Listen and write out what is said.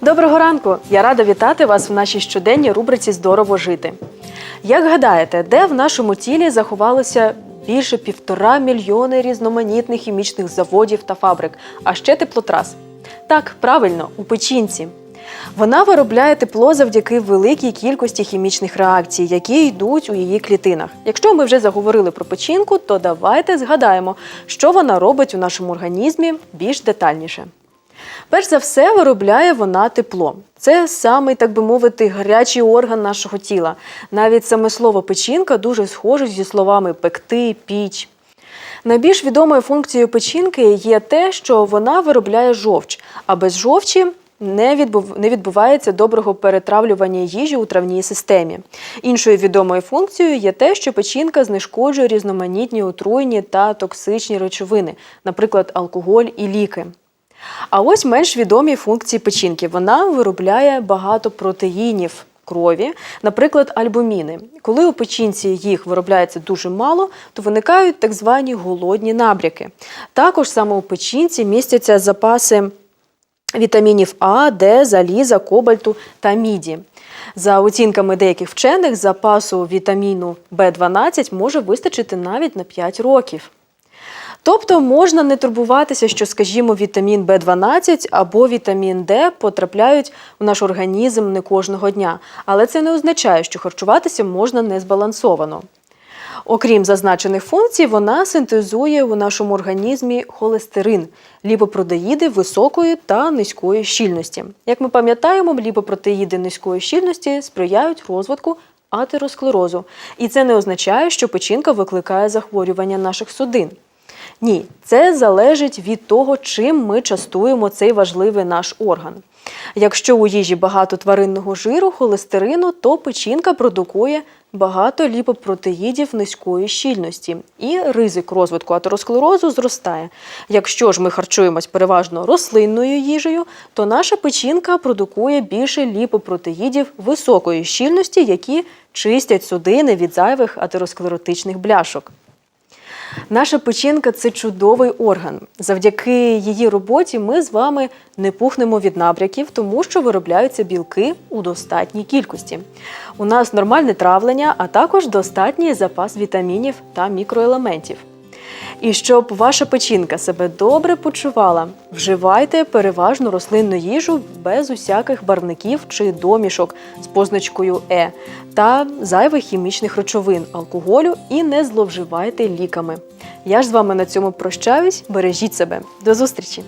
Доброго ранку! Я рада вітати вас в нашій щоденній рубриці Здорово жити. Як гадаєте, де в нашому тілі заховалося більше півтора мільйони різноманітних хімічних заводів та фабрик, а ще теплотрас? Так, правильно, у печінці. Вона виробляє тепло завдяки великій кількості хімічних реакцій, які йдуть у її клітинах. Якщо ми вже заговорили про печінку, то давайте згадаємо, що вона робить у нашому організмі більш детальніше. Перш за все, виробляє вона тепло. Це самий, так би мовити, гарячий орган нашого тіла. Навіть саме слово печінка дуже схоже зі словами пекти, піч. Найбільш відомою функцією печінки є те, що вона виробляє жовч, а без жовчі не, відбув... не відбувається доброго перетравлювання їжі у травній системі. Іншою відомою функцією є те, що печінка знешкоджує різноманітні отруйні та токсичні речовини, наприклад, алкоголь і ліки. А ось менш відомі функції печінки. Вона виробляє багато протеїнів крові, наприклад, альбуміни. Коли у печінці їх виробляється дуже мало, то виникають так звані голодні набряки. Також саме у печінці містяться запаси вітамінів А, Д, заліза, кобальту та міді. За оцінками деяких вчених, запасу вітаміну В12 може вистачити навіть на 5 років. Тобто можна не турбуватися, що, скажімо, вітамін В12 або вітамін Д потрапляють в наш організм не кожного дня, але це не означає, що харчуватися можна незбалансовано. Окрім зазначених функцій, вона синтезує у нашому організмі холестерин, ліпопротеїди високої та низької щільності. Як ми пам'ятаємо, ліпопротеїди низької щільності сприяють розвитку атеросклерозу. І це не означає, що печінка викликає захворювання наших судин. Ні, це залежить від того, чим ми частуємо цей важливий наш орган. Якщо у їжі багато тваринного жиру, холестерину, то печінка продукує багато ліпопротеїдів низької щільності, і ризик розвитку атеросклерозу зростає. Якщо ж ми харчуємось переважно рослинною їжею, то наша печінка продукує більше ліпопротеїдів високої щільності, які чистять судини від зайвих атеросклеротичних бляшок. Наша печінка це чудовий орган. Завдяки її роботі ми з вами не пухнемо від набряків, тому що виробляються білки у достатній кількості. У нас нормальне травлення, а також достатній запас вітамінів та мікроелементів. І щоб ваша печінка себе добре почувала, вживайте переважно рослинну їжу без усяких барвників чи домішок з позначкою Е та зайвих хімічних речовин, алкоголю і не зловживайте ліками. Я ж з вами на цьому прощаюсь. Бережіть себе. До зустрічі!